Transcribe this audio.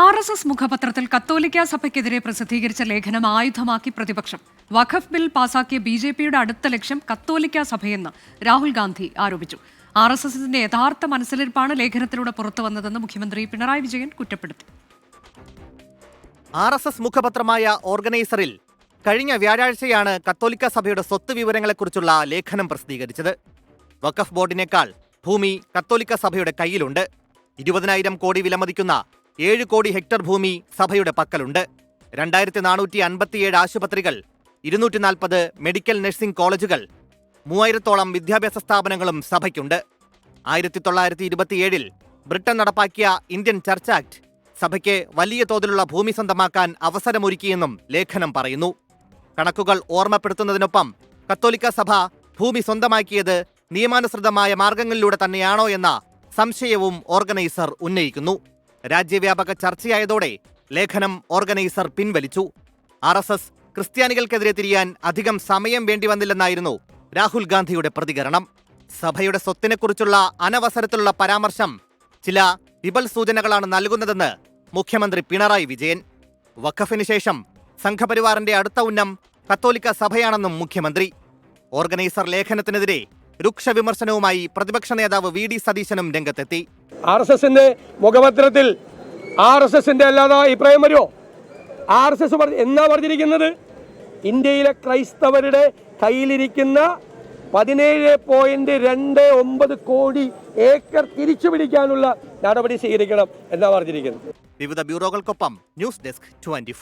R S S മുഖപത്രത്തിൽ കത്തോലിക്ക സഭയ്ക്കെതിരെ പ്രസിദ്ധീകരിച്ച ലേഖനം ആയുധമാക്കി പ്രതിപക്ഷം. വഖഫ് ബിൽ പാസാക്കിയ ബി ജെ പിയുടെ അടുത്ത ലക്ഷ്യം കത്തോലിക്ക സഭയെന്ന് രാഹുൽ ഗാന്ധി ആരോപിച്ചു. ആർ എസ് എസിന്റെ യഥാർത്ഥ മനസ്സിലിരിപ്പാണ് ലേഖനത്തിലൂടെ പുറത്തു വന്നതെന്ന് മുഖ്യമന്ത്രി പിണറായി വിജയൻ കുറ്റപ്പെടുത്തി. ആർ എസ് എസ് മുഖപത്രമായ ഓർഗനൈസറിൽ കഴിഞ്ഞ വ്യാഴാഴ്ചയാണ് കത്തോലിക്ക സഭയുടെ സ്വത്ത് വിവരങ്ങളെക്കുറിച്ചുള്ള ലേഖനം പ്രസിദ്ധീകരിച്ചത്. വഖഫ് ബോർഡിനേക്കാൾ ഭൂമി കത്തോലിക്ക സഭയുടെ കയ്യിലുണ്ട്. ഇരുപതിനായിരം കോടി വിലമതിക്കുന്ന ഏഴ് കോടി ഹെക്ടർ ഭൂമി സഭയുടെ പക്കലുണ്ട്. രണ്ടായിരത്തി നാനൂറ്റി അൻപത്തിയേഴ് ആശുപത്രികൾ ഇരുന്നൂറ്റി നാൽപ്പത് മെഡിക്കൽ നഴ്സിംഗ് കോളേജുകൾ മൂവായിരത്തോളം വിദ്യാഭ്യാസ സ്ഥാപനങ്ങളും സഭയ്ക്കുണ്ട്. ആയിരത്തി തൊള്ളായിരത്തി ഇരുപത്തിയേഴിൽ ബ്രിട്ടൻ നടപ്പാക്കിയ ഇന്ത്യൻ ചർച്ച് ആക്ട് സഭയ്ക്ക് വലിയ തോതിലുള്ള ഭൂമി സ്വന്തമാക്കാൻ അവസരമൊരുക്കിയെന്നും ലേഖനം പറയുന്നു. കണക്കുകൾ ഓർമ്മപ്പെടുത്തുന്നതിനൊപ്പം കത്തോലിക്ക സഭ ഭൂമി സ്വന്തമാക്കിയത് നിയമാനുസൃതമായ മാർഗങ്ങളിലൂടെ തന്നെയാണോ എന്ന സംശയവും ഓർഗനൈസർ ഉന്നയിക്കുന്നു. രാജ്യവ്യാപക ചർച്ചയായതോടെ ലേഖനം ഓർഗനൈസർ പിൻവലിച്ചു. ആർ എസ് എസ് ക്രിസ്ത്യാനികൾക്കെതിരെ തിരിയാൻ അധികം സമയം വേണ്ടി വന്നില്ലെന്നായിരുന്നു രാഹുൽ ഗാന്ധിയുടെ പ്രതികരണം. സഭയുടെ സ്വത്തിനെക്കുറിച്ചുള്ള അനവസരത്തിലുള്ള പരാമർശം ചില വിപൽ സൂചനകളാണ് നൽകുന്നതെന്ന് മുഖ്യമന്ത്രി പിണറായി വിജയൻ. വഖഫിന് ശേഷം സംഘപരിവാറിന്റെ അടുത്ത ഉന്നം കത്തോലിക്ക സഭയാണെന്നും മുഖ്യമന്ത്രി. ഓർഗനൈസർ ലേഖനത്തിനെതിരെ രൂക്ഷ വിമർശനവുമായി പ്രതിപക്ഷ നേതാവ് വി ഡി സതീശനും രംഗത്തെത്തി. ആർ എസ് എസിന്റെ മുഖപത്രത്തിൽ ആർ എസ് എസിന്റെ അല്ലാതെ അഭിപ്രായം വരുമോ ആർ എസ് എസ് എന്നാ പറഞ്ഞിരിക്കുന്നത്? ഇന്ത്യയിലെ ക്രൈസ്തവരുടെ കയ്യിലിരിക്കുന്ന പതിനേഴ് പോയിന്റ് രണ്ട് ഒമ്പത് കോടി ഏക്കർ തിരിച്ചു പിടിക്കാനുള്ള നടപടി സ്വീകരിക്കണം എന്നാ പറഞ്ഞിരിക്കുന്നത്. വിവിധ ബ്യൂറോകൾക്കൊപ്പം ന്യൂസ് ഡെസ്ക് ട്വന്റി